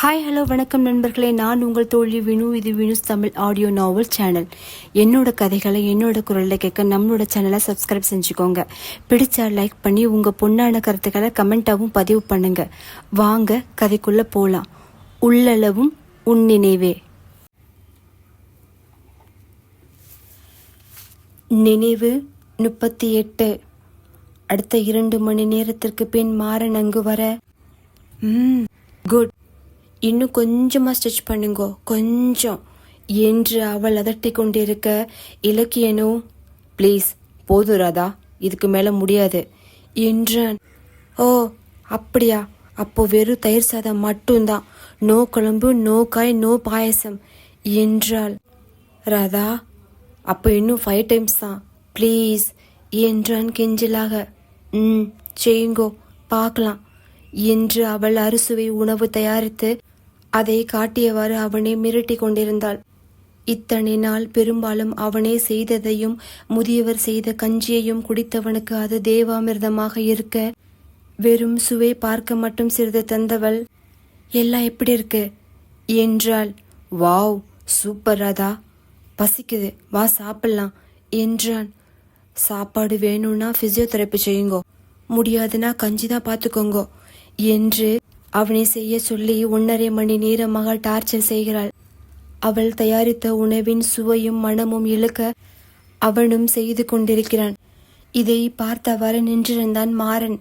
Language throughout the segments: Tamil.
ஹாய் ஹலோ வணக்கம் நண்பர்களே. நான் உங்கள் தோழி வினு. இது Vinu's Tamil audio novel channel என்னோட கதைகளை என்னோட குரலில் கேட்க நம்மளோட சேனலை சப்ஸ்கிரைப் செஞ்சுக்கோங்க. பிடிச்சா லைக் பண்ணி உங்கள் பொண்ணான கருத்துக்களை கமெண்ட்டாகவும் பதிவு பண்ணுங்க. வாங்க கதைக்குள்ளே போகலாம் உள்ளளவும் உன் நினைவே. நினைவு முப்பத்தி எட்டு. அடுத்த இரண்டு மணி நேரத்திற்கு பின் மாறன் அங்கு வர. குட் இன்னும் கொஞ்சமாக ஸ்டிச் பண்ணுங்கோ. கொஞ்சம். என்று அவள் அதட்டி கொண்டிருக்க இலக்கியனோ ப்ளீஸ் போதும் ராதா. இதுக்கு மேலே முடியாது. என்றான். ஓ அப்படியா? அப்போ வெறும் தயிர் சாதம் மட்டும்தான். நோ குழம்பு நோ காய் நோ பாயசம். என்றாள். ராதா அப்போ இன்னும் ஃபைவ் டைம்ஸ் தான். ப்ளீஸ் என்றான் கெஞ்சலாக. ம் செய்யுங்கோ. பார்க்கலாம். என்று அவள் அறுசுவை உணவு தயாரித்து அதை காட்டியவாறு அவனை மிரட்டி கொண்டிருந்தாள். இத்தனை நாள் பெரும்பாலும் அவனே செய்ததையும் முதியவர் செய்த கஞ்சியையும் குடித்தவனுக்கு அது தேவாமிர்தமாக இருக்க வெறும் சுவை பார்க்க மட்டும் சிறிது தந்தவள் எல்லாம் எப்படி இருக்கு? என்றாள். Wow super Radha. பசிக்குது. வா சாப்பிடலாம் என்றான். சாப்பாடு வேணும்னா பிசியோதெரப்பி செய்யுங்கோ. முடியாதுன்னா கஞ்சி தான் பார்த்துக்கோங்கோ என்று அவனை செய்ய சொல்லி ஒன்றரை மணி நேரமாக டார்ச்சர் செய்கிறாள். அவள் தயாரித்த உணவின் சுவையும் மனமும் இழுக்க அவனும் செய்து கொண்டிருக்கிறான். இதை பார்த்தவாறு நின்றிருந்தான் மாறன்.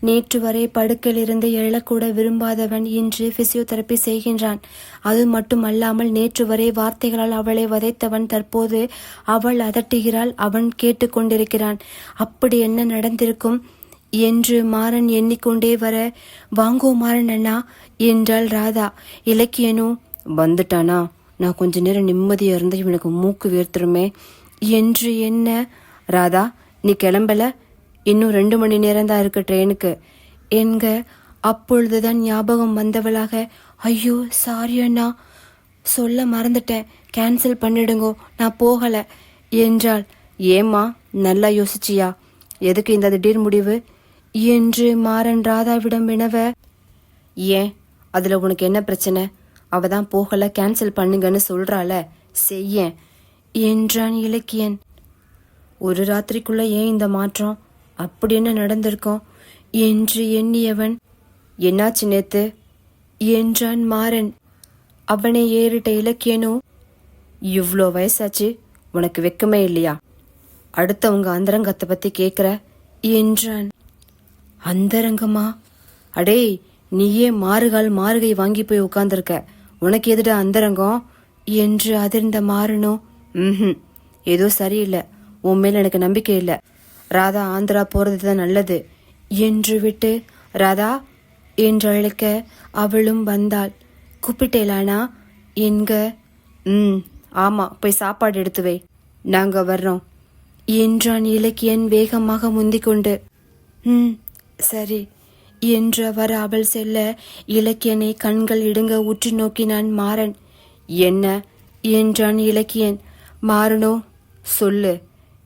நேற்று வரை படுக்கையிலிருந்து எழக்கூட விரும்பாதவன் இன்று பிசியோதெரப்பி செய்கின்றான். அது மட்டுமல்லாமல் நேற்று வரை வார்த்தைகளால் அவளை வதைத்தவன் தற்போது அவள் அதட்டுகிறாள் அவன் கேட்டுக்கொண்டிருக்கிறான். அப்படி என்ன நடந்திருக்கும்? என்று மாறன் எண்ணிக்கொண்டே வர வாங்கோ மாறன் அண்ணா என்றாள் ராதா. இலக்கியனோ? வந்துட்டானா. நான் கொஞ்ச நேரம் நிம்மதியா இருந்து இவனுக்கு மூக்கு வேர்த்துருமே என்று என்ன ராதா நீ கிளம்பல? இன்னும் ரெண்டு மணி நேரம் தான் இருக்கு ட்ரெயினுக்கு. என்க அப்பொழுதுதான் ஞாபகம் வந்தவளாக. ஐயோ சாரி அண்ணா. சொல்ல மறந்துட்டேன். கேன்சல் பண்ணிடுங்கோ. நான் போகல என்றாள். ஏம்மா நல்லா யோசிச்சியா? எதுக்கு இந்த திடீர் முடிவு? என்று மாறன் ராதாவிடம் வினவ ஏன்? அதுல உனக்கு என்ன பிரச்சனை? அவ தான் போகல கேன்சல் பண்ணுங்கன்னு சொல்றாள. செய்ய என்றான் இலக்கியன். ஒரு ராத்திரிக்குள்ள ஏன் இந்த மாற்றம்? அப்படி என்ன நடந்திருக்கோம்? என்று எண்ணியவன் என்னாச்சு நேத்து? என்றான் மாறன். அவனை ஏறிட்ட இலக்கியனோ இவ்வளோ வயசாச்சு உனக்கு வெக்கமே இல்லையா? அடுத்தவங்க அந்தரங்கத்தை பத்தி கேக்குற என்றான். அந்தரங்கமா? அடே நீயே மாறுகால் மாறுகை வாங்கி போய் உட்கார்ந்துருக்க உனக்கு எதுடா அந்தரங்கம்? என்று அதிர்ந்த மாறனோ? ம் ஏதோ சரியில்லை. உன் மேல் எனக்கு நம்பிக்கை இல்லை. ராதா ஆந்திரா போறது தான் நல்லது. என்று விட்டு ராதா என்று அழைக்க அவளும் வந்தாள். கூப்பிட்டேலானா? என்க ம் ஆமா போய் சாப்பாடு எடுத்து வை. நாங்க வர்றோம். என்றான் இலக்கியன் வேகமாக முந்திக் கொண்டு ம் சரி என்றவர் அவள் செல்ல இலக்கியனை கண்கள் இடுங்க உற்று நோக்கினான் மாறன். என்ன? என்றான் இலக்கியன். மாறனோ சொல்லு.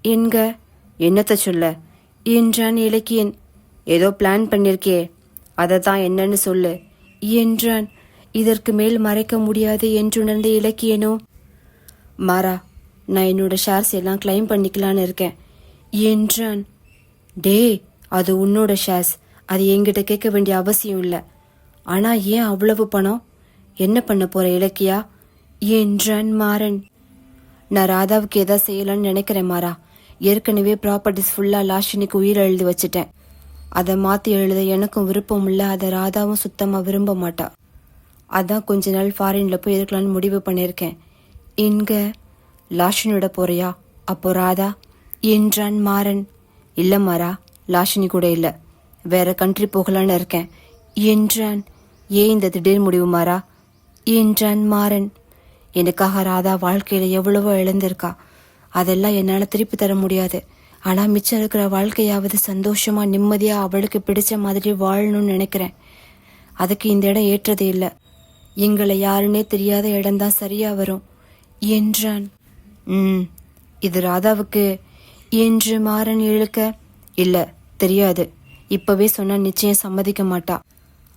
என்க என்னத்த சொல்ல? என்றான் இலக்கியன். ஏதோ பிளான் பண்ணிருக்கே. அதை தான் என்னன்னு சொல்லு. என்றான். இதற்கு மேல் மறைக்க முடியாது என்றுணர்ந்த இலக்கியனோ மாறா நான் என்னோட ஷேர்ஸ் எல்லாம் கிளைம் பண்ணிக்கலான்னு இருக்கேன். என்றான். டே அது உன்னோட ஷேர்ஸ் அது என்கிட்ட கேட்க வேண்டிய அவசியம் இல்லை. ஆனால் ஏன் அவ்வளவு பணம்? என்ன பண்ண போற இலக்கியா? என்றான் மாறன் நான் ராதாவுக்கு எதாவது செய்யலான்னு நினைக்கிறேன் மாறா. ஏற்கனவே ப்ராப்பர்ட்டிஸ் ஃபுல்லாக லாஷினிக்கு உயிர் எழுதி வச்சுட்டேன். அதை மாற்றி எழுத எனக்கும் விருப்பம் இல்லை. அதை ராதாவும் சுத்தமாக விரும்ப மாட்டா. அதான் கொஞ்ச நாள் ஃபாரின்ல போய் இருக்கலாம்னு முடிவு பண்ணியிருக்கேன். இங்க லாஷினியோட போறியா? அப்போ ராதா என்றான் மாறன் இல்லை மாறா. லாஷினி கூட இல்லை. வேற கண்ட்ரி போகலான்னு இருக்கேன். என்றான். ஏன் இந்த திடீர் முடிவு மாறா? என்றான் மாறன். எனக்காக ராதா வாழ்க்கையில எவ்வளவோ இழந்திருக்கா. அதெல்லாம் என்னால் திருப்பி தர முடியாது. ஆனா மிச்சம் இருக்கிற வாழ்க்கையாவது சந்தோஷமா நிம்மதியா அவளுக்கு பிடிச்ச மாதிரி வாழணும்னு நினைக்கிறேன். அதுக்கு இந்த இடம் ஏற்றதே இல்லை. எங்களை யாருன்னே தெரியாத இடம்தான் சரியா வரும். என்றான். ம் இது ராதாவுக்கு. என்று மாறன் இழுக்க இல்ல தெரியாது. இப்பவே சொன்னா நிச்சயம் சம்மதிக்க மாட்டா.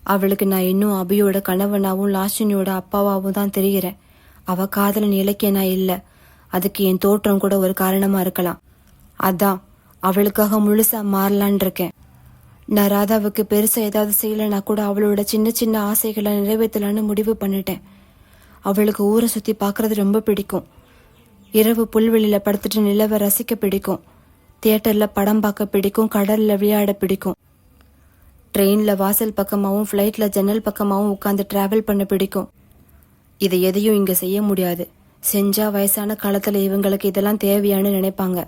அவளுக்கு நான் இன்னும் அபியோட கணவனாவும் லாஷினியோட அப்பாவாவும் தான் தெரிகிறேன். அவ காதலன் இலக்கியனா இல்ல. அதுக்கு என் தோற்றம் கூட ஒரு காரணமா இருக்கலாம். அதான் அவளுக்காக முழுசா மாறலான் இருக்கேன். நான் ராதாவுக்கு பெருசா ஏதாவது செய்யலைன்னா கூட அவளோட சின்ன சின்ன ஆசைகளை நிறைவேற்றலான்னு முடிவு பண்ணிட்டேன். அவளுக்கு ஊரை சுத்தி பாக்குறது ரொம்ப பிடிக்கும். இரவு புல்வெளியில படுத்துட்டு நிலவை ரசிக்க பிடிக்கும். தியேட்டரில் படம் பார்க்க பிடிக்கும் கடலில் விளையாட பிடிக்கும். ட்ரெயினில் வாசல் பக்கமாகவும் ஃப்ளைட்டில் ஜன்னல் பக்கமாகவும் உட்காந்து ட்ராவல் பண்ண பிடிக்கும். இதை எதையும் இங்கே செய்ய முடியாது. செஞ்சா வயசான காலத்தில் இவங்களுக்கு இதெல்லாம் தேவையான்னு நினைப்பாங்க.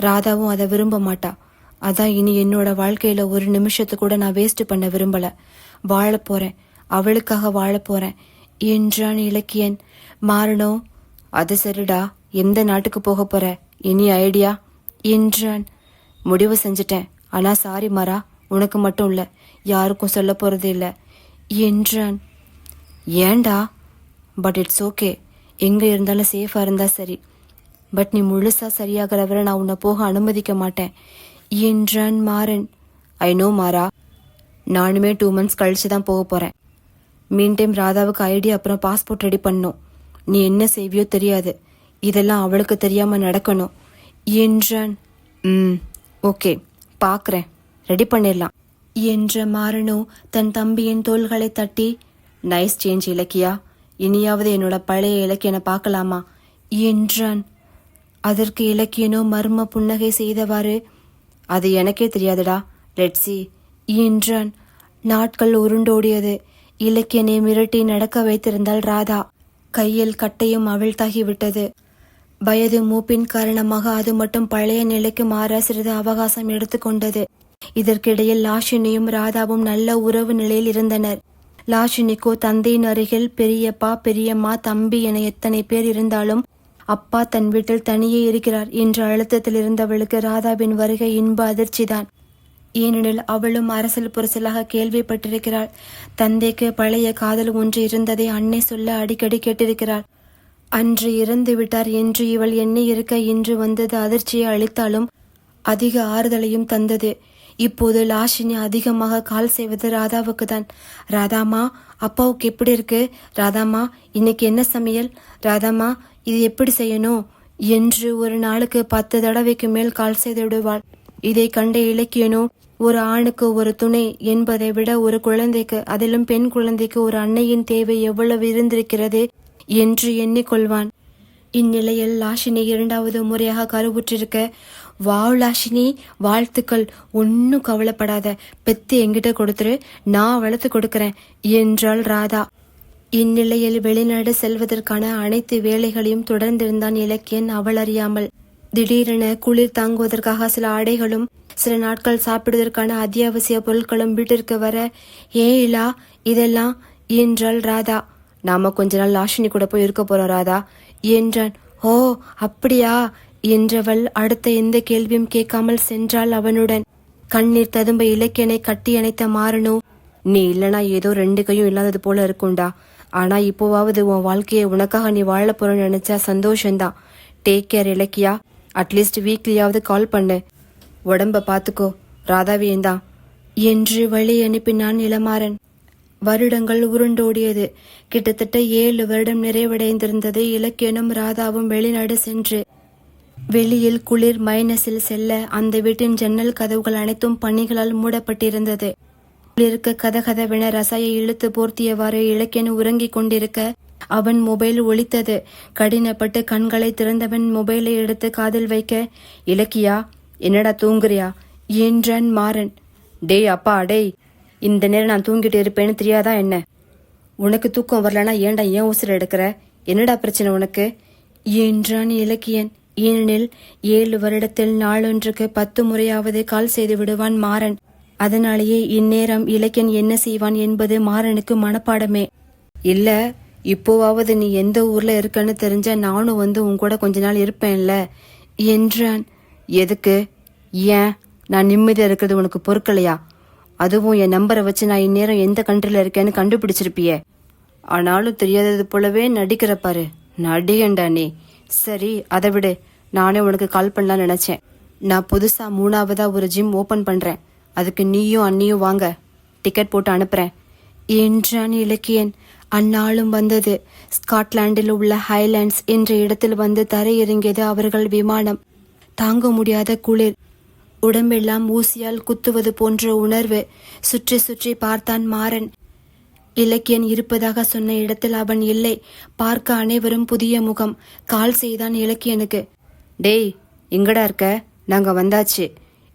ராதாவும் அதை விரும்ப மாட்டா. அதான் இனி என்னோட வாழ்க்கையில ஒரு நிமிஷத்தை கூட நான் வேஸ்ட் பண்ண விரும்பல. வாழ போறேன். அவளுக்காக வாழ போறேன். என்றான் இலக்கியன். மாறணும். அது சரிடா. எந்த நாட்டுக்கு போக போற? இனி ஐடியா? என்றான். முடிவு செஞ்சிட்டேன். ஆனால் சாரி மாறா. உனக்கு மட்டும் இல்லை. யாருக்கும் சொல்ல போகிறது இல்லை என்றான். ஏன்டா? பட் இட்ஸ் ஓகே எங்கே இருந்தாலும் சேஃபாக இருந்தால் சரி. பட் நீ முழுசாக சரியாகிற வரை நான் உன்னை போக அனுமதிக்க மாட்டேன் என்றான் மாறன். ஐ நோ மாறா. நானுமே டூ மந்த்ஸ் கழிச்சு தான் போக போகிறேன் மீன் டைம் ராதாவுக்கு ஐடி அப்புறம் பாஸ்போர்ட் ரெடி பண்ணும். நீ என்ன செய்வியோ தெரியாது. இதெல்லாம் அவளுக்கு தெரியாமல் நடக்கணும். என்றான். ம் ஓகே பார்க்குறேன் ரெடி பண்ணிடலாம். என்ற மாறனோ தன் தம்பியின் தோள்களை தட்டி நைஸ் சேஞ்ச் இலக்கியா. இனியாவது என்னோட பழைய இலக்கியனை பார்க்கலாமா? என்றான். அதற்கு இலக்கியனோ மர்ம புன்னகை செய்தவாறு அது எனக்கே தெரியாதுடா. லெட்ஸி என்றான். நாட்கள் உருண்டோடியது. இலக்கியனை மிரட்டி நடக்க வைத்திருந்தாள் ராதா. கையில் கட்டையும் அவிழ்த்தாகிவிட்டது வயது மூப்பின் காரணமாக அது மட்டும் பழைய நிலைக்கு மாற சிறிது அவகாசம் எடுத்துக்கொண்டது. இதற்கிடையில் லாஷினியும் ராதாவும் நல்ல உறவு நிலையில் இருந்தனர். லாஷினிக்கோ தந்தையின் அருகில் பெரியப்பா பெரியம்மா தம்பி என எத்தனை பேர் இருந்தாலும் அப்பா தன் வீட்டில் தனியே இருக்கிறார் என்ற அழுத்தத்தில் இருந்தவளுக்கு ராதாவின் வருகை இன்ப அதிர்ச்சிதான். ஏனெனில் அவளும் அரசல் புரசலாக கேள்விப்பட்டிருக்கிறாள். தந்தைக்கு பழைய காதல் ஒன்று இருந்ததை அன்னை சொல்ல அடிக்கடி கேட்டிருக்கிறாள். அன்று இறந்து விட்டார் என்று இவள் எண்ணி இருக்க இன்று வந்தது அதிர்ச்சியை அளித்தாலும் அதிக ஆறுதலையும் தந்தது. இப்போது லாஷினி அதிகமாக கால் செய்வது ராதாவுக்கு தான் ராதாமா அப்பாவுக்கு எப்படி இருக்கு? ராதாமா இன்னைக்கு என்ன சமையல்? ராதாமா இது எப்படி செய்யணும்? என்று ஒரு நாளுக்கு பத்து தடவைக்கு மேல் கால் செய்து விடுவாள். இதை கண்ட இலக்கியனோ ஒரு ஆணுக்கு ஒரு துணை என்பதை விட ஒரு குழந்தைக்கு அதிலும் பெண் குழந்தைக்கு ஒரு அன்னையின் தேவை எவ்வளவு இருந்திருக்கிறது? என்று எண்ணிக்கொள்வான். இந்நிலையில் லாஷினி இரண்டாவது முறையாக கருவுற்றிருக்க வாவ் லாஷினி வாழ்த்துக்கள். ஒன்னும் கவலைப்படாத. பெத்து என்கிட்ட கொடுத்துரு. நான் வளர்த்து கொடுக்கறேன் என்றாள் ராதா. இந்நிலையில் வெளிநாடு செல்வதற்கான அனைத்து வேலைகளையும் தொடர்ந்திருந்தான் இலக்கியன் அவள் அறியாமல். திடீரென குளிர் தாங்குவதற்காக சில ஆடைகளும் சில நாட்கள் சாப்பிடுவதற்கான அத்தியாவசிய பொருட்களும் வீட்டிற்கு வர ஏ இலா இதெல்லாம் என்றாள் ராதா. நாம கொஞ்ச நாள் லாஷினி கூட போய் இருக்க போறோம் ராதா. என்றான். ஓ அப்படியா? என்றவள் அடுத்த எந்த கேள்வியும் கேட்காமல் சென்றாள் அவனுடன். கண்ணீர் ததும்ப இலக்கியனை கட்டி அணைத்த மாறனோ நீ இல்லனா ஏதோ ரெண்டு கையும் இல்லாதது போல இருக்கும்டா ஆனா இப்போவாவது உன் வாழ்க்கையை உனக்காக நீ வாழ போறன்னு நினைச்சா சந்தோஷம்தான். Take care Ilakkiya. At least வீக்லியாவது call பண்ணு. உடம்ப பாத்துக்கோ. ராதாவியந்தான் என்று வழி அனுப்பினான் இளமாறன். வருடங்கள் உருண்டோடியது. கிட்டத்தட்ட ஏழு வருடம் நிறைவடைந்திருந்தது. இலக்கியனும் ராதாவும் வெளிநாடு சென்று வெளியில் குளிர் மைனஸில் செல்ல அந்த வீட்டின் ஜன்னல் கதவுகள் அனைத்தும் பணிகளால் மூடப்பட்டிருந்தது. குளிர்க்க கதகதவென ரசாயை இழுத்து போர்த்தியவாறு இலக்கியன் உறங்கிக் கொண்டிருக்க அவன் மொபைல் ஒழித்தது கடினப்பட்டு கண்களை திறந்தவன் மொபைலை எடுத்து காதில் வைக்க இலக்கியா என்னடா தூங்குறியா? என்றான் மாறன்? டேய் அப்பா டேய். இந்த நேரம் நான் தூங்கிட்டு இருப்பேன்னு தெரியாதா என்ன? உனக்கு தூக்கம் வரலனா ஏன்டா ஏன் உசுர் எடுக்கிற? என்னடா பிரச்சனை உனக்கு? என்றான் இலக்கியன். ஏனெனில் ஏழு வருடத்தில் நாளொன்றுக்கு பத்து முறையாவது கால் செய்து விடுவான் மாறன். அதனாலேயே இந்நேரம் இலக்கியன் என்ன செய்வான் என்பது மாறனுக்கு மனப்பாடமே. இல்ல இப்போவாவது நீ எந்த ஊர்ல இருக்கன்னு தெரிஞ்ச நானும் வந்து உன் கூட கொஞ்ச நாள் இருப்பேன்ல என்றான். எதுக்கு? ஏன்? நான் நிம்மதியா இருக்கிறது உனக்கு பொறுக்கலையா? அதுவும் என் நம்பரை வச்சு நான் இந்நேரம் எந்த கண்ட்ரில இருக்கேன்னு கண்டுபிடிச்சிருப்பியே. ஆனாலும் தெரியாதது போலவே நடிக்கிற பாரு. நடிகண்டா நீ. சரி அதை விடு. நானே உனக்கு கால் பண்ணலாம் நினைச்சேன். நான் புதுசா மூணாவதா ஒரு ஜிம் ஓபன் பண்றேன். அதுக்கு நீயும் அண்ணியும் வாங்க. டிக்கெட் போட்டு அனுப்புறேன். என்றான் இலக்கியன். அந்நாளும் வந்தது. ஸ்காட்லாண்டில் உள்ள ஹைலாண்ட்ஸ் என்ற இடத்தில் வந்து தரையிறங்கியது அவர்கள் விமானம். தாங்க முடியாத குளிர். உடம்பெல்லாம் ஊசியால் குத்துவது போன்ற உணர்வு சுற்றி சுற்றி பார்த்தான் மாறன். இலக்கியன் இருப்பதாக சொன்ன இடத்தில் அவன் இல்லை. பார்க்க அனைவரும் புதிய முகம். கால் செய்தான் இலக்கியனுக்கு. டேய் எங்கடா இருக்க. நாங்க வந்தாச்சு.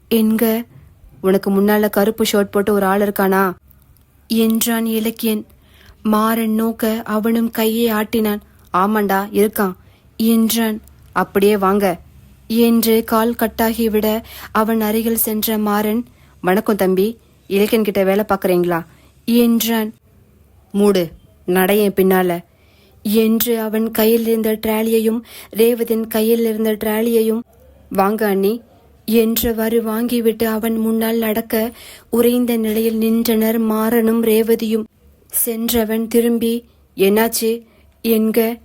எங்க உனக்கு முன்னால கருப்பு ஷர்ட் போட்டு ஒரு ஆள் இருக்கானா? என்றான் இலக்கியன். மாறன் நோக்க அவனும் கையை ஆட்டினான். ஆமாண்டா இருக்கான். என்றான். அப்படியே வாங்க. என்று கால் கட்டாகிவிட அவன் அருகில் சென்ற மாறன் வணக்கம் தம்பி இலக்கியன் கிட்ட வேலை பார்க்குறீங்களா? என்றான். மூடு நடையன் பின்னால. என்று அவன் கையில் இருந்த ட்ராலியையும் ரேவதின் கையில் இருந்த ட்ராலியையும் வாங்க அண்ணி என்றவாறு வாங்கிவிட்டு அவன் முன்னால் நடக்க உறைந்த நிலையில் நின்றனர் மாறனும் ரேவதியும். சென்றவன் திரும்பி என்னாச்சு? என்க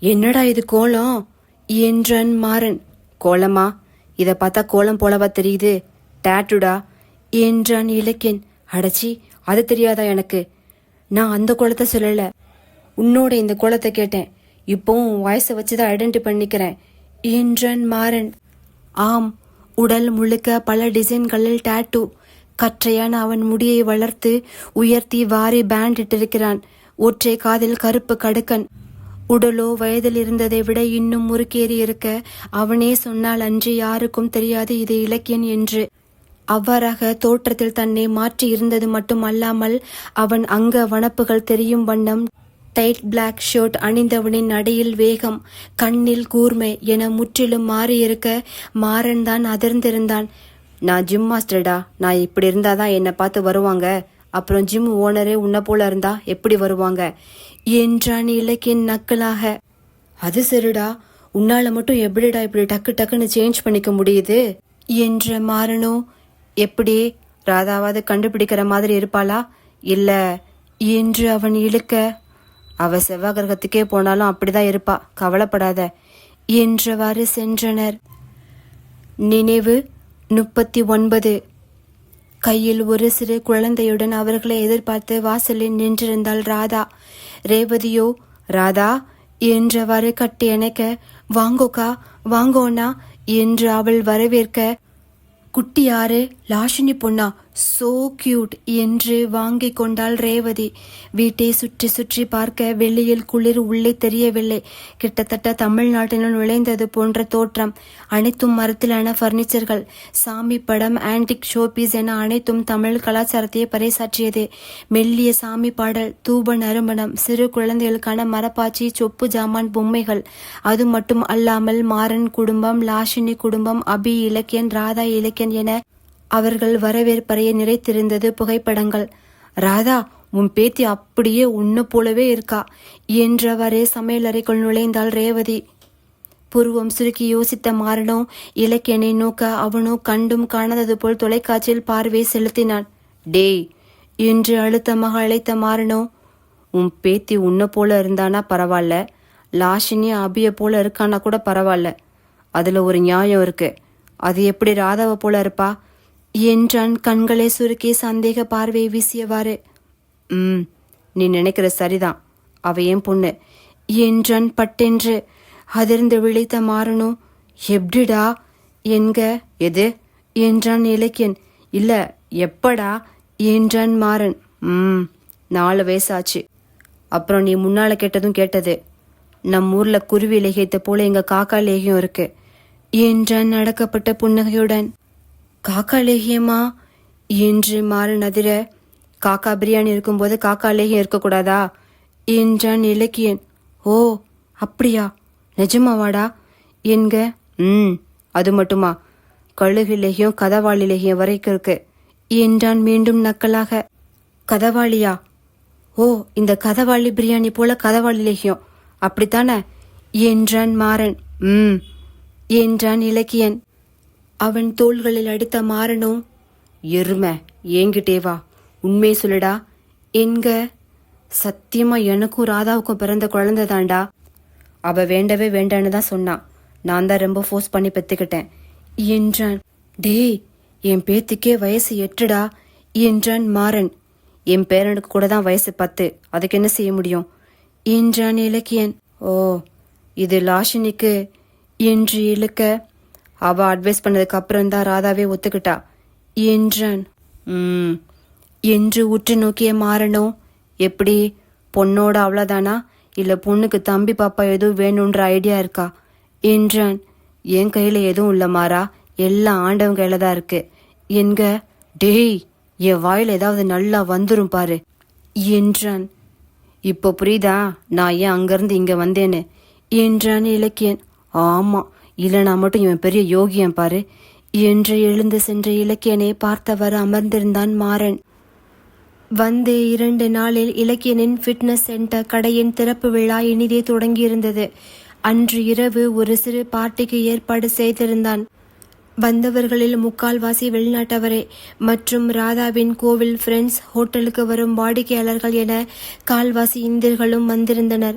என்னடா இது கோலம்? என்றான் மாறன். கோலமா? இதை பார்த்தா கோலம் போலவா தெரியுது. டேட்டுடா. என்றான் இலக்கியன் அடச்சி அது தெரியாதா எனக்கு? நான் அந்த கோலத்தை சொல்லலை. உன்னோட இந்த கோலத்தை கேட்டேன். இப்போவும் உன் வச்சு தான் ஐடென்டி பண்ணிக்கிறேன் என்றான் மாறன். ஆம் உடல் முழுக்க பல டிசைன்களில் டேட்டு கற்றையான அவன் முடியை வளர்த்து உயர்த்தி வாரி பேண்ட் இட்டிருக்கிறான். ஒற்றை காதில் கருப்பு கடுக்கன். உடலோ வயதில் இருந்ததை விட இன்னும் முறுக்கேறி இருக்க அவனே சொன்னால் அன்று யாருக்கும் தெரியாது இது இலக்கியன் என்று. அவ்வாறாக தோற்றத்தில் தன்னை மாற்றி இருந்தது மட்டும் அல்லாமல் அவன் அங்க வனப்புகள் தெரியும் வண்ணம் டைட் பிளாக் ஷர்ட் அணிந்தவனின் நடையில் வேகம் கண்ணில் கூர்மை என முற்றிலும் மாறியிருக்க மாறன் தான் அதிர்ந்திருந்தான். நான் ஜிம் மாஸ்டர்டா நான் இப்படி இருந்தாதான் என்னை பார்த்து வருவாங்க. அப்புறம் ஜிம் ஓனரே உன்னை போல இருந்தா எப்படி வருவாங்க? என்றான் இலக்கின் நக்கலாக. அது சரிடா உன்னால மட்டும் எப்படிடா இப்படி டக்கு டக்குன்னு சேஞ்ச் பண்ணிக்க முடியுது? என்ற மாறனோ எப்படி ராதாவாவது கண்டுபிடிக்கிற மாதிரி இருப்பாளா? இல்ல என்று அவன் இழுக்க அவ செவ்வாய் கிரகத்துக்கே போனாலும் அப்படிதான் இருப்பா கவலைப்படாத என்றவாறு சென்றனர். நினைவு முப்பத்தி ஒன்பது கையில் ஒரு சிறு குழந்தையுடன் அவர்களை எதிர்பார்த்து வாசலில் நின்றிருந்தாள் ராதா. ரேவதியோ ராதா என்றவாறு கட்டி அணைக்க வாங்கோக்கா வாங்கோண்ணா என்று அவள் வரவேற்க குட்டியாரு லாஷினி பொண்ணா சோ கியூட் என்று வாங்கிக் கொண்டாள் ரேவதி. வீட்டை சுற்றி சுற்றி பார்க்க வெளியில் குளிர் உள்ளே தெரியவில்லை. கிட்டத்தட்ட தமிழ்நாட்டினுள் நுழைந்தது போன்ற தோற்றம். அனைத்தும் மரத்திலான பர்னிச்சர்கள் சாமி படம் ஆன்டிக் ஷோபீஸ் என அனைத்தும் தமிழ் கலாச்சாரத்தையே பறைசாற்றியது. மெல்லிய சாமி பாடல் தூப நறுமணம் சிறு குழந்தைகளுக்கான மரப்பாச்சி சொப்பு ஜாமான் பொம்மைகள். அது மட்டும் அல்லாமல் மாறன் குடும்பம் லாஷினி குடும்பம் அபி இலக்கியன் ராதா இலக்கியன் என அவர்கள் வரவேற்பறையை நிறைத்திருந்தது புகைப்படங்கள். ராதா உன் பேத்தி அப்படியே உன்ன போலவே இருக்கா என்றவரே சமையலறைக்குள் நுழைந்தாள் ரேவதி. புருவம் சுருக்கி யோசித்த மாறனோ இலக்கியனை நோக்க அவனோ கண்டும் காணாதது போல் தொலைக்காட்சியில் பார்வை செலுத்தினான். டேய் என்று அழுத்தமாக அழைத்த மாறனோ உன் பேத்தி உன்னை போல இருந்தானா பரவாயில்ல லாஷினி அபிய போல இருக்கானா கூட பரவாயில்ல அதுல ஒரு நியாயம் இருக்கு. அது எப்படி ராதாவை போல இருப்பா? என்றான். கண்களை சுருக்கி சந்தேக பார்வையை வீசியவாறு. ம் நீ நினைக்கிற சரிதான். அவ என் பொண்ணு? என்றான் பட்டென்று. அதிர்ந்து விழித்த மாறனோ எப்படிடா? என்க? எது? என்றான் இலக்கியன். இல்ல எப்படா? என்றான் மாறன். ம் நாலு வயசாச்சு. அப்புறம் நீ முன்னால கேட்டதும் கேட்டது. நம்ம ஊர்ல குருவி லேகியத்தை போல எங்க காக்கா லேகியம் இருக்கு. என்றான் நடக்கப்பட்ட புன்னகையுடன். காக்கா லேகியமா? என்று மாறன் அதிர காக்கா பிரியாணி இருக்கும்போது காக்கா லேகியம் இருக்கக்கூடாதா? என்றான் இலக்கியன். ஓ அப்படியா? நிஜமாவாடா என்க? ம் அது மட்டுமா? கழுகு லேகியம் கதவாளி லேகியம் வரைக்கும் இருக்கு. என்றான் மீண்டும் நக்கலாக. கதவாளியா? ஓ இந்த கதவாளி பிரியாணி போல கதவாளி லேகியம். அப்படித்தானே? என்றான் மாறன். ம் என்றான் இலக்கியன். அவன் தோள்களில் அடித்த மாறனோ? எருமை ஏங்கிட்டே வா. உண்மையை சொல்லுடா. என்க? சத்தியமா எனக்கும் ராதாவுக்கும் பிறந்த குழந்தை தாண்டா அவ வேண்டவே வேண்டான்னு தான் சொன்னான் நான் தான் ரொம்ப ஃபோர்ஸ் பண்ணி பெத்துக்கிட்டேன். என்றான். டேய் என் பேத்துக்கே வயசு எட்டுடா என்றான் மாறன். என் பேரனுக்கு கூட தான் வயசு பத்து. அதுக்கு என்ன செய்ய முடியும்? என்றான் இலக்கியன். ஓ இது லாஷினிக்கு? என்று இழுக்க அவ அட்வைஸ் பண்ணதுக்கு அப்புறம் தான் ராதாவே ஒத்துக்கிட்டா. என்றான். ம். என்று உற்று நோக்கிய மாறனோ எப்படி? பொண்ணோட அவ்வளோதானா இல்ல பொண்ணுக்கு தம்பி பாப்பா எதுவும் வேணுன்ற ஐடியா இருக்கா? என்றான். என் கையில எதுவும் இல்ல மாறா. எல்லாம் ஆண்டவன் கையில தான் இருக்கு. என்க டேய் என் வாயில ஏதாவது நல்லா வந்துரும் பாரு. என்றான். இப்போ புரியுதா? நான் ஏன் அங்கிருந்து இங்க வந்தேன்னு? என்றான் இலக்கியன். ஆமா இல்லைனா மட்டும் இவன் பெரிய யோகியன் பாரு. என்று எழுந்து சென்ற இலக்கியனை பார்த்தவர் அமர்ந்திருந்தான் மாறன். வந்து இரண்டு நாளில் இலக்கியனின் ஃபிட்னஸ் சென்டர் கடையின் திறப்பு விழா இனிதே தொடங்கியிருந்தது. அன்று இரவு ஒரு சிறு பார்ட்டிக்கு ஏற்பாடு செய்திருந்தான். வந்தவர்களில் முக்கால்வாசி வெளிநாட்டவரே மற்றும் ராதாவின் கோவில் ஃப்ரெண்ட்ஸ் ஹோட்டலுக்கு வரும் வாடிக்கையாளர்கள் என கால்வாசி இந்தியர்களும் வந்திருந்தனர்.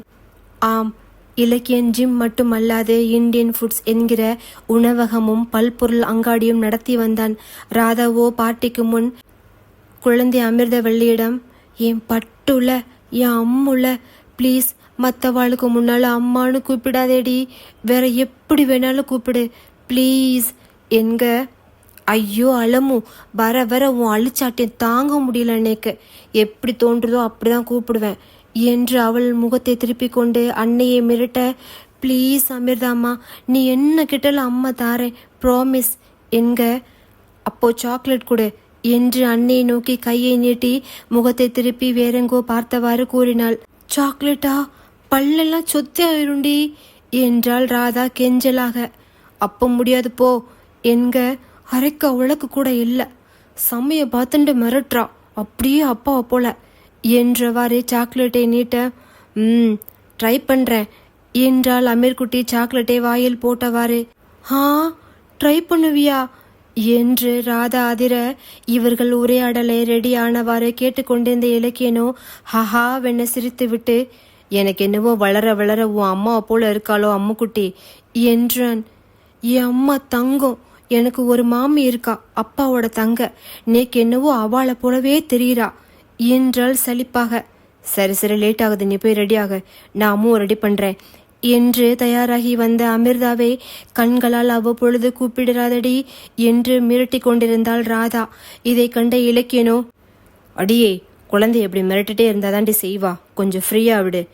ஆம் இலக்கியன் ஜிம் மட்டுமல்லாது இந்தியன் ஃபுட்ஸ் என்கிற உணவகமும் பல்பொருள் அங்காடியும் நடத்தி வந்தான். ராதாவோ பாட்டிக்கு முன் குழந்தை அமிர்தவள்ளியிடம் என் பட்டுல என் அம்முல? ப்ளீஸ் மற்றவாளுக்கு முன்னால் அம்மானு கூப்பிடாதேடி. வேற எப்படி வேணாலும் கூப்பிடு. ப்ளீஸ் என்க ஐயோ அலமு வர வர உன் அழிச்சாட்டியம் தாங்க முடியல அன்னைக்கு எப்படி தோன்றுதோ அப்படிதான் கூப்பிடுவேன். என்று அவள் முகத்தை திருப்பிக் கொண்டு அன்னையை மிரட்ட ப்ளீஸ் அமிர்தாம்மா நீ என்ன கிட்டலும் அம்மா தாரேன் ப்ராமிஸ் என்க. அப்போ சாக்லேட் கொடு என்று அன்னையை நோக்கி கையை நீட்டி முகத்தை திருப்பி வேறெங்கோ பார்த்தவாறு கூறினாள். சாக்லேட்டா பல்லெல்லாம் சொத்தி ஆயிருண்டி என்றாள் ராதா கெஞ்சலாக. அப்போ முடியாது போ என்க. அரைக்க உலக்கு கூட இல்லை. சமைய பார்த்துட்டு மிரட்டுறா. அப்படியே அப்பாவை போல. என்றவாறு சாக்லேட்டை நீட்ட ம் ட்ரை பண்றேன் என்றால் அமீர்குட்டி சாக்லேட்டை வாயில் போட்டவாறு. ஹா ட்ரை பண்ணுவியா? என்று ராதா அதிர இவர்கள் உரையாடலை ரெடியானவாறு கேட்டுக்கொண்டிருந்த இலக்கியனோ ஹஹா வெண்ணை சிரித்து சிரித்துவிட்டு எனக்கு என்னவோ வளர வளர உன் அம்மாவை போல இருக்காளோ அம்முக்குட்டி என்றான். என் அம்மா தங்கம் எனக்கு ஒரு மாமி இருக்கா அப்பாவோட தங்க நேக்கு என்னவோ அவளை போலவே தெரியுறா என்றால் சலிப்பாக. சரி சரி லேட் ஆகுது நீ போய் ரெடியாக நாமும் ரெடி பண்றேன். என்று தயாராகி வந்த அமிர்தாவை கண்களால் அவ்வப்பொழுது கூப்பிடுறாதடி என்று மிரட்டி கொண்டிருந்தாள் ராதா. இதை கண்ட இலக்கியனோ அடியே குழந்தை எப்படி மிரட்டிட்டே இருந்தாதாண்டி செய்வா. கொஞ்சம் ஃப்ரீயா விடு.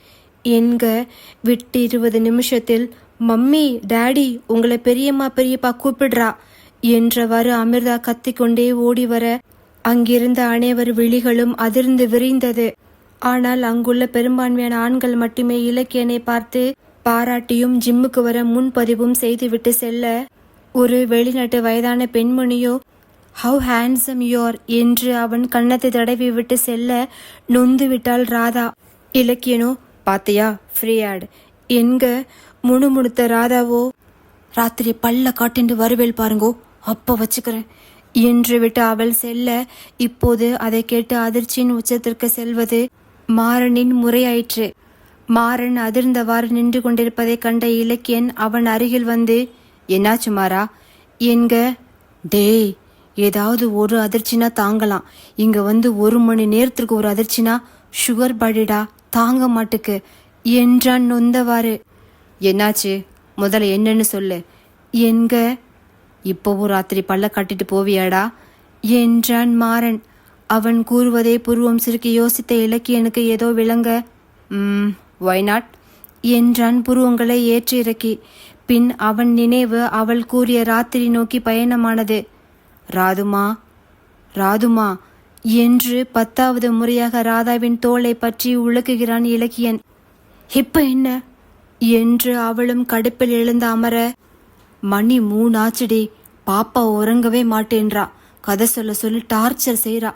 என்க விட்டு இருபது நிமிஷத்தில் மம்மி டேடி உங்களை பெரியம்மா பெரியப்பா கூப்பிடுறா. என்றவாறு அமிர்தா கத்திக்கொண்டே ஓடி வர அங்கிருந்த அனைவர் விழிகளும் அதிர்ந்து விரிந்தது. ஆனால் அங்குள்ள பெரும்பான்மையான ஆண்கள் மட்டுமே இலக்கியனை பார்த்து பாராட்டியும் ஜிம்முக்கு வர முன்பதிவும் செய்துவிட்டு செல்ல ஒரு வெளிநாட்டு வயதான பெண்மணியோ ஹவ் ஹேண்ட்ஸம் யோர் என்று அவன் கன்னத்தை தடவி விட்டு செல்ல நொந்து விட்டாள் ராதா. இலக்கியனோ பாத்தியா ஃப்ரீ ஆட் என்க முணுமுணுத்த ராதாவோ ராத்திரி பல்ல காட்டிண்டு வருவேல் பாருங்கோ அப்ப வச்சுக்கிறேன். என்று விட்டு அவள் செல்ல இப்போது அதை கேட்டு அதிர்ச்சியின் உச்சத்திற்கு செல்வது மாறனின் முறையாயிற்று. மாறன் அதிர்ந்தவாறு நின்று கொண்டிருப்பதைக் கண்ட இலக்கியன் அவன் அருகில் வந்து என்னாச்சு மாறா? என்க டேய் ஏதாவது ஒரு அதிர்ச்சினா தாங்கலாம். இங்க வந்து ஒரு மணி நேரத்திற்கு ஒரு அதிர்ச்சினா சுகர் பாடிடா தாங்க மாட்டுக்கு என்றான் நொந்தவாறு. என்னாச்சு? முதல்ல என்னன்னு சொல்லு. என்க இப்போவும் ராத்திரி பல்ல கட்டிட்டு போவியாடா? என்றான் மாறன். அவன் கூறுவதை புருவம் சிறுக்கி யோசித்த இலக்கியனுக்கு ஏதோ விளங்க. ம் ஒய் நாட் என்றான் புருவங்களை ஏற்றி இறக்கி. பின் அவன் நினைவு அவள் கூறிய ராத்திரி நோக்கி பயணமானது. ராதுமா ராதுமா என்று பத்தாவது முறையாக ராதாவின் தோலை பற்றி உழுக்குகிறான் இலக்கியன். இப்ப என்ன? என்று அவளும் கடுப்பில் எழுந்து அமர மணி மூணாச்சுடி. பாப்பா உறங்கவே மாட்டேன்றா. கதை சொல்ல சொல்லி டார்ச்சர் செய்கிறா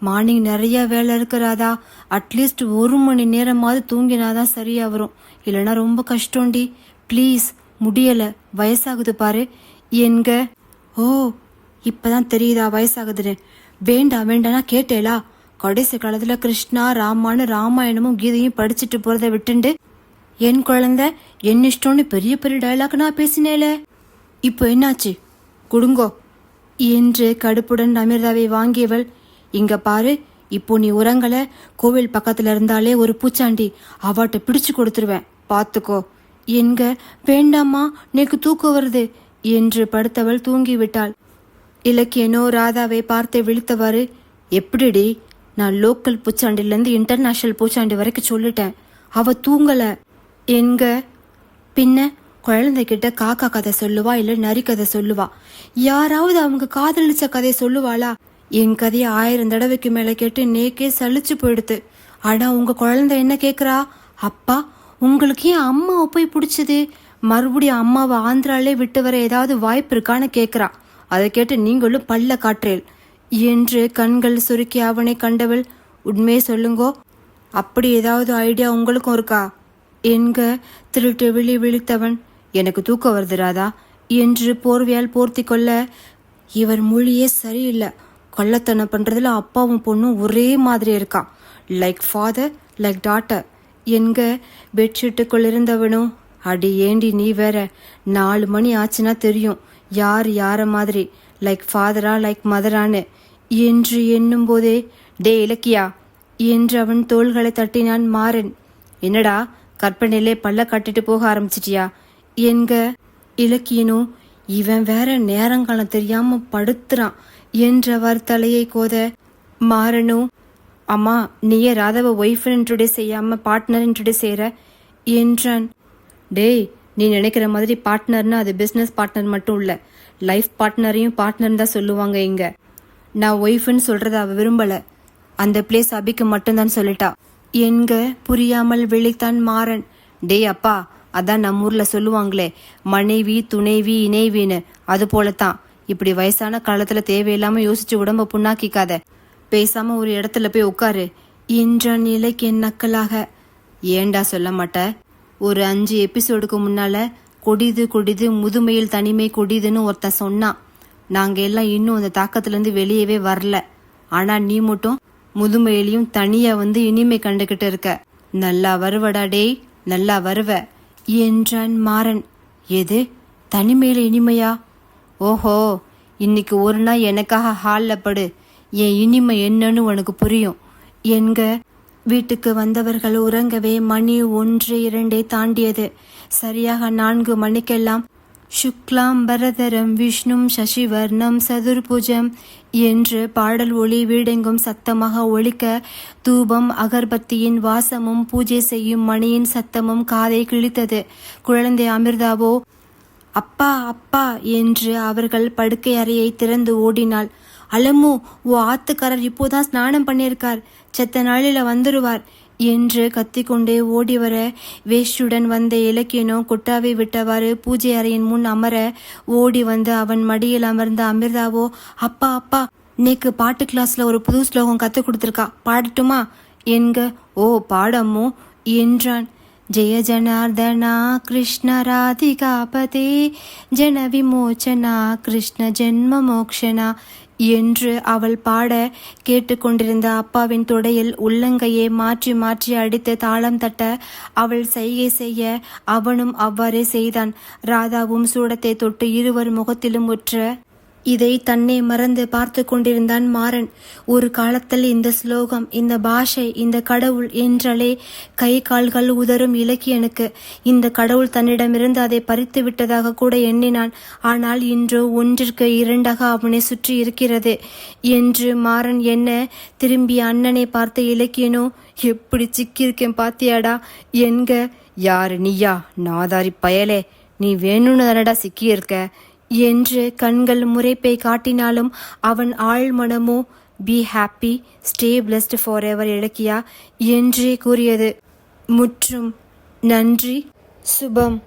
மார்னிங் நிறைய வேலை இருக்கிறாதா? அட்லீஸ்ட் ஒரு மணி நேரமாவது தூங்கினாதான் சரியா வரும். இல்லைன்னா ரொம்ப கஷ்டம்டி. ப்ளீஸ் முடியலை. வயசாகுது பாரு. என்க ஓ இப்பதான் தெரியுதா வயசாகுதுன்னு. வேண்டாம் வேண்டாம்னா கேட்டேலா கடைசி காலத்தில் கிருஷ்ணா ராமான்னு ராமாயணமும் கீதையும் படிச்சுட்டு போகிறத விட்டுண்டு என் குழந்தை என் இஷ்டம்னு பெரிய பெரிய டைலாக் நான் பேசினேல இப்போ என்னாச்சு? குடுங்கோ. என்று கடுப்புடன் அமிர்தாவை வாங்கியவள் இங்க பாரு இப்போ நீ உரங்களை கோவில் பக்கத்துல இருந்தாலே ஒரு பூச்சாண்டி அவாட்ட பிடிச்சு கொடுத்துருவேன் பார்த்துக்கோ என்க வேண்டாமா நேக்கு தூக்கம் வருது என்று படுத்தவள் தூங்கி விட்டாள் இலக்கியனோ ராதாவை பார்த்து விழித்தவாறு எப்படிடி? நான் லோக்கல் பூச்சாண்டிலேருந்து இன்டர்நேஷனல் பூச்சாண்டி வரைக்கும் சொல்லிட்டேன் அவ தூங்கல. எங்க பின்ன குழந்தைகிட்ட காக்கா கதை சொல்லுவா இல்ல நரி கதை சொல்லுவா? யாராவது அவங்க காதலிச்ச கதையை சொல்லுவாளா? என் கதையை ஆயிரம் தடவைக்கு மேல கேட்டு நேக்கே சலிச்சு போயிடுது. ஆனா உங்க குழந்தை என்ன கேக்குறா? அப்பா உங்களுக்கு ஏன் அம்மாவை போய் பிடிச்சது? மறுபடியும் அம்மாவை ஆந்திராலே விட்டு வர ஏதாவது வாய்ப்பு இருக்கான்னு கேக்குறா. அதை கேட்டு நீங்களும் பல்ல காற்றேல் என்று கண்கள் சுருக்கி அவனை கண்டவள் உண்மையை சொல்லுங்கோ. அப்படி ஏதாவது ஐடியா உங்களுக்கும் இருக்கா? என்க திருட்டு விழி விழித்தவன் எனக்கு தூக்கம் வருது ராதா. என்று போர்வையால் போர்த்தி கொள்ள இவர் மொழியே சரியில்லை. கொள்ளத்தனம் பண்ணுறதுல அப்பாவும் பொண்ணும் ஒரே மாதிரி இருக்கான் லைக் ஃபாதர் லைக் டாட்டர் என்க பெட்ஷீட்டுக்குள் இருந்தவனும் அடி ஏண்டி நீ வேற. நாலு மணி ஆச்சுன்னா தெரியும் யார் யார மாதிரி. லைக் ஃபாதரா லைக் மதரான்னு என்று எண்ணும் போதே டே இலக்கியா என்று அவன் தோள்களை தட்டினான் மாறன். என்னடா கற்பனையிலே பல்ல கட்டிட்டு போக ஆரம்பிச்சிட்டியா? என்க இலக்கியனோ இவன் வேற நேரங்காலம் தெரியாம படுத்துறான் என்றவர் தலையை கோத மாறனோ அம்மா நீயே ராதவ ஒய்ஃப் இன்ட்ரோடியூஸ் செய்யாம பார்ட்னர் இன்ட்ரோடியூஸ் செய்யற என்றான். டேய் நீ நினைக்கிற மாதிரி பார்ட்னர்னா அது பிஸ்னஸ் பார்ட்னர் மட்டும் இல்ல லைஃப் பார்ட்னரையும் பார்ட்னர் தான் சொல்லுவாங்க இங்க. நான் ஒய்ஃப்னு சொல்றத அவ விரும்பல. அந்த பிளேஸ் அபிக்கு மட்டும்தான் சொல்லிட்டா. என்க புரியாமல் விழித்தான் மாறன். டேய் அப்பா அதான் நம்ம ஊரில் சொல்லுவாங்களே மனைவி துணைவி இணைவின்னு. அது போலத்தான். இப்படி வயசான காலத்தில் தேவையில்லாமல் யோசிச்சு உடம்ப புண்ணாக்கிக்காத. பேசாம ஒரு இடத்துல போய் உட்காரு. இன்ற நிலைக்கு என் நக்கலாக. ஏண்டா சொல்ல மாட்ட? ஒரு அஞ்சு எபிசோடுக்கு முன்னால கொடிது கொடிது முதுமையில் தனிமை கொடிதுன்னு ஒருத்தன் சொன்னான். நாங்க எல்லாம் இன்னும் அந்த தாக்கத்துலேருந்து வெளியவே வரல. ஆனா நீ மட்டும் முதுமையிலையும் தனியா வந்து இனிமை கண்டுகிட்டு இருக்க. நல்லா வருவடா டேய் நல்லா வருவ. என்றான் மாறன். எது? தனிமையில் இனிமையா? ஓஹோ இன்னைக்கு ஒரு நாள் எனக்காக ஹாலில் படு. என் இனிமை என்னன்னு உனக்கு புரியும். என்க வீட்டுக்கு வந்தவர்கள் உறங்கவே மணி ஒன்று இரண்டை தாண்டியது. சரியாக நான்கு மணிக்கெல்லாம் சுக்லாம்பரதரம் விஷ்ணும் சசிவர்ணம் சதுர்புஜம் என்று பாடல் ஒளி வீடெங்கும் சத்தமாக ஒழிக்க தூபம் அகர்பத்தியின் வாசமும் பூஜை செய்யும் மணியின் சத்தமும் காதை கிழித்தது. குழந்தை அமிர்தாவோ அப்பா அப்பா என்று அவர்கள் படுக்கை அறையை திறந்து ஓடினாள். அலமு ஓ ஆத்துக்காரர் இப்போதான் ஸ்நானம் பண்ணியிருக்கார். செத்த நாளில வந்துருவார். என்று கத்திக்கொண்டே ஓடி வர வேஷ்டுடன் வந்த இலக்கியனோ கொட்டாவை விட்டவாறு பூஜை அறையின் முன் அமர ஓடி வந்து அவன் மடியில் அமர்ந்த அமிர்தாவோ அப்பா அப்பா நேக்கு பாட்டு கிளாஸ்ல ஒரு புது ஸ்லோகம் கத்து கொடுத்துருக்கா பாடட்டுமா? என்க ஓ பாடமோ என்றான். ஜெய ஜனார்தனா கிருஷ்ண ராதிகாபதே ஜன விமோச்சனா கிருஷ்ண ஜென்ம மோக்ஷனா என்று அவள் பாட கேட்டுக்கொண்டிருந்த அப்பாவின் தொடையில் உள்ளங்கையை மாற்றி மாற்றி அடித்து தாளம் தட்ட அவள் செய்கை செய்ய அவனும் அவ்வாறே செய்தான். ராதாவும் சூடத்தை தொட்டு இருவர் முகத்திலும் உற்ற இதை தன்னை மறந்து பார்த்து கொண்டிருந்தான் மாறன். ஒரு காலத்தில் இந்த ஸ்லோகம் இந்த பாஷை இந்த கடவுள் என்றாலே கை கால்கள் உதறும் இலக்கியனுக்கு இந்த கடவுள் தன்னிடமிருந்து அதை பறித்து விட்டதாக கூட எண்ணினான். ஆனால் இன்றோ ஒன்றிற்கு இரண்டாக அவனை சுற்றி இருக்கிறது. என்று மாறன் என்ன திரும்பி அண்ணனை பார்த்த இலக்கியனோ எப்படி சிக்கியிருக்கேன் பாத்தியாடா? என்க? யாரு நீயா? நாதாரி பயலே. நீ வேணும்னு தானடா சிக்கியிருக்க? என்று கண்கள் முறைப்பை காட்டினாலும் அவன் ஆழ் மனமோ be happy stay blessed forever Ilakkiya என்றே கூறியது. முற்றும் நன்றி. சுபம்.